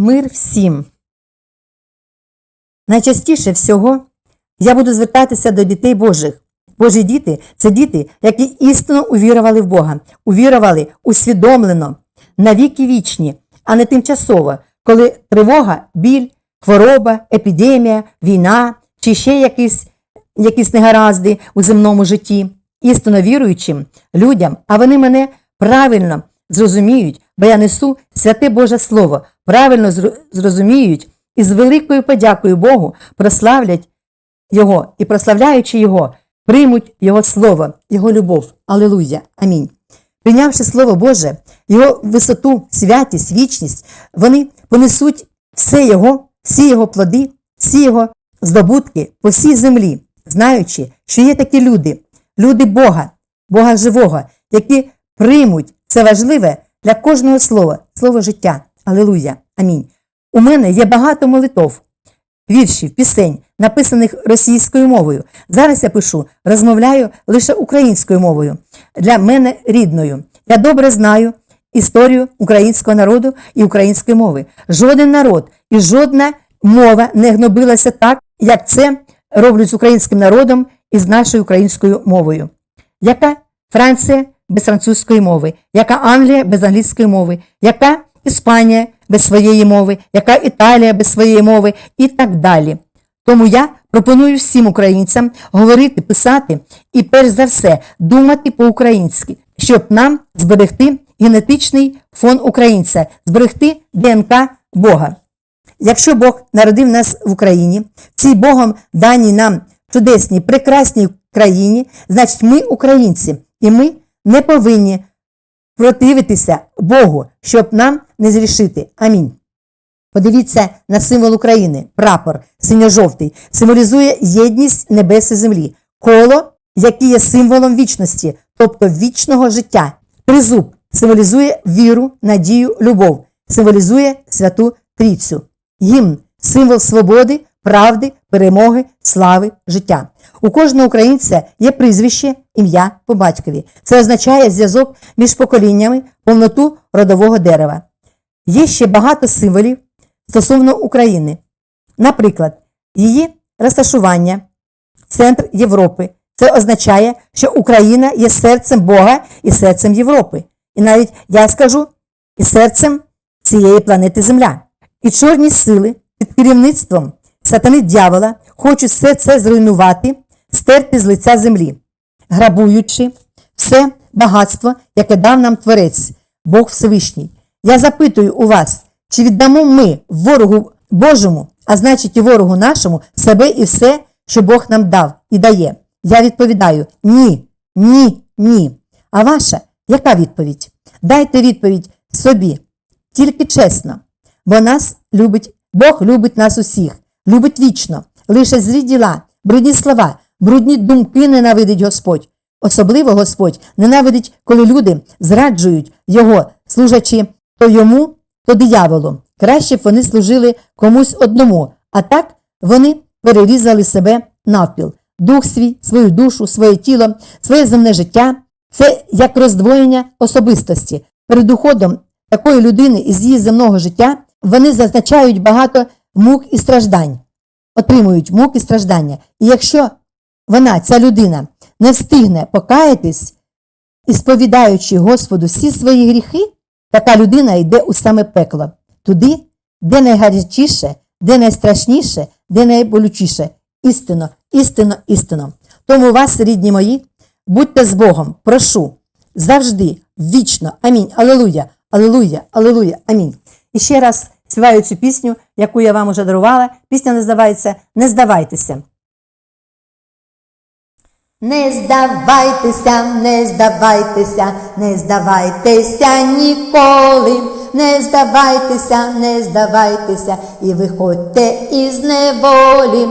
Мир всім. Найчастіше всього я буду звертатися до дітей Божих. Божі діти це діти, які істинно увірували в Бога, увірували усвідомлено, навіки вічні, а не тимчасово, коли тривога, біль, хвороба, епідемія, війна чи ще якісь, якісь негаразди у земному житті. Істинно віруючим людям, а вони мене правильно зрозуміють, бо я несу святе Боже Слово, правильно зрозуміють і з великою подякою Богу прославлять Його і, прославляючи Його, приймуть Його Слово, Його любов. Алілуя. Амінь. Прийнявши Слово Боже, Його висоту, святість, вічність, вони понесуть все Його, всі Його плоди, всі Його здобутки по всій землі, знаючи, що є такі люди, люди Бога, Бога живого, які приймуть це важливе для кожного слова, слово життя. Алілуя. Амінь. У мене є багато молитов, віршів, пісень, написаних російською мовою. Зараз я пишу, розмовляю лише українською мовою, для мене рідною. Я добре знаю історію українського народу і української мови. Жоден народ і жодна мова не гнобилася так, як це роблять з українським народом і з нашою українською мовою. Яка Франція без французької мови, яка Англія без англійської мови, яка Іспанія без своєї мови, яка Італія без своєї мови і так далі. Тому я пропоную всім українцям говорити, писати і, перш за все, думати по-українськи, щоб нам зберегти генетичний фон українця, зберегти ДНК Бога. Якщо Бог народив нас в Україні, цій Богом даній нам чудесній, прекрасній країні, значить ми українці, і ми не повинні противитися Богу, щоб нам не зрішити. Амінь. Подивіться на символ України, прапор синьо-жовтий, символізує єдність небес і землі, коло, яке є символом вічності, тобто вічного життя. Тризуб символізує віру, надію, любов, символізує святу трійцю. Гімн символ свободи, правди, перемоги, слави, життя. У кожного українця є прізвище, ім'я по батькові. Це означає зв'язок між поколіннями, повноту родового дерева. Є ще багато символів стосовно України. Наприклад, її розташування, центр Європи. Це означає, що Україна є серцем Бога і серцем Європи. І навіть я скажу, і серцем цієї планети Земля. І чорні сили під керівництвом сатани дьявола хочуть все це зруйнувати, стерти з лиця землі, грабуючи все багатство, яке дав нам Творець, Бог Всевишній. Я запитую у вас, чи віддамо ми ворогу Божому, а значить і ворогу нашому, себе і все, що Бог нам дав і дає? Я відповідаю: ні, ні, ні. А ваша яка відповідь? Дайте відповідь собі, тільки чесно, бо нас любить, Бог любить нас усіх, любить вічно, лише злі діла, брудні слова, брудні думки ненавидить Господь. Особливо Господь ненавидить, коли люди зраджують Його, служачи то йому, то дияволу. Краще б вони служили комусь одному, а так вони перерізали себе навпіл. Дух свій, свою душу, своє тіло, своє земне життя це як роздвоєння особистості. Перед уходом такої людини із її земного життя вони зазначають багато мук і страждань, отримують мук і страждання. І якщо вона, ця людина, не встигне покаятись, і сповідаючи Господу всі свої гріхи, така людина йде у саме пекло, туди, де найгарячіше, де найстрашніше, де найболючіше. Істинно, істинно, істинно. Тому вас, рідні мої, будьте з Богом, прошу, завжди, вічно. Амінь. Алелуя, алелуя, алелуя, амінь. І ще раз співаю цю пісню, яку я вам уже дарувала. Пісня називається Не здавайтеся. Не здавайтеся, не здавайтеся, не здавайтеся ніколи, не здавайтеся, не здавайтеся і виходьте із неволі.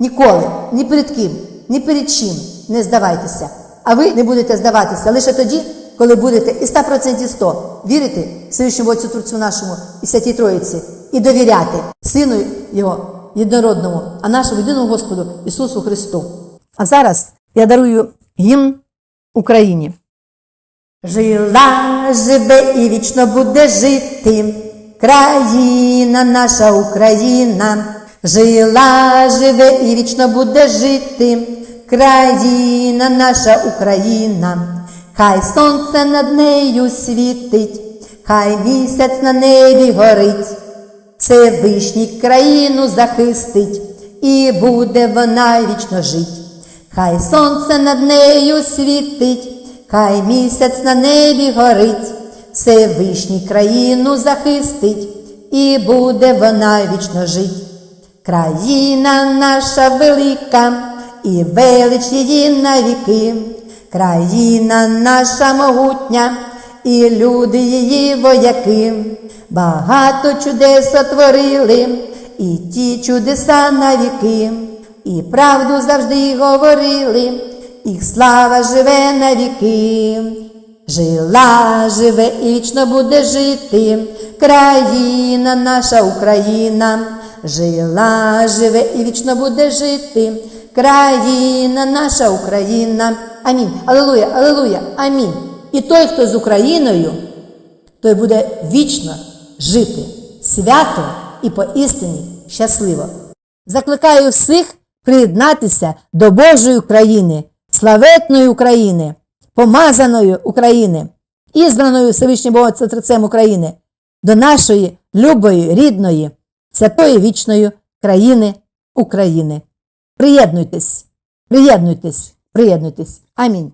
Ніколи, ні перед ким, ні перед чим не здавайтеся. А ви не будете здаватися лише тоді, коли будете і 100% 100 вірити Всевишньому Отцю Творцю нашому і Святій Троїці і довіряти Сину Його єдинородному, а нашому єдиному Господу Ісусу Христу. А зараз я дарую гімн Україні. Жила, живе і вічно буде жити. країна наша Україна, жила, живе і вічно буде жити. Країна наша Україна, хай сонце над нею світить, хай місяць на небі горить. Всевишній країну захистить, і буде вона вічно жить. Хай сонце над нею світить, хай місяць на небі горить, Всевишній країну захистить, і буде вона вічно жить. Країна наша велика, і велич її навіки, країна наша могутня, і люди її вояки, багато чудес сотворили, і ті чудеса навіки, і правду завжди говорили, їх слава живе навіки. Жила, живе і вічно буде жити, країна наша Україна, жила, живе і вічно буде жити, країна наша Україна. Амінь. Алелуя, алелуя, амінь. І той, хто з Україною, той буде вічно жити свято і поістині щасливо. Закликаю всіх приєднатися до Божої України, славетної України, помазаної України, ізбраною Всевишнім Богом Центрицем України, до нашої любої, рідної, святої вічної країни України. Приєднуйтесь, приєднуйтесь, приєднуйтесь. Амінь.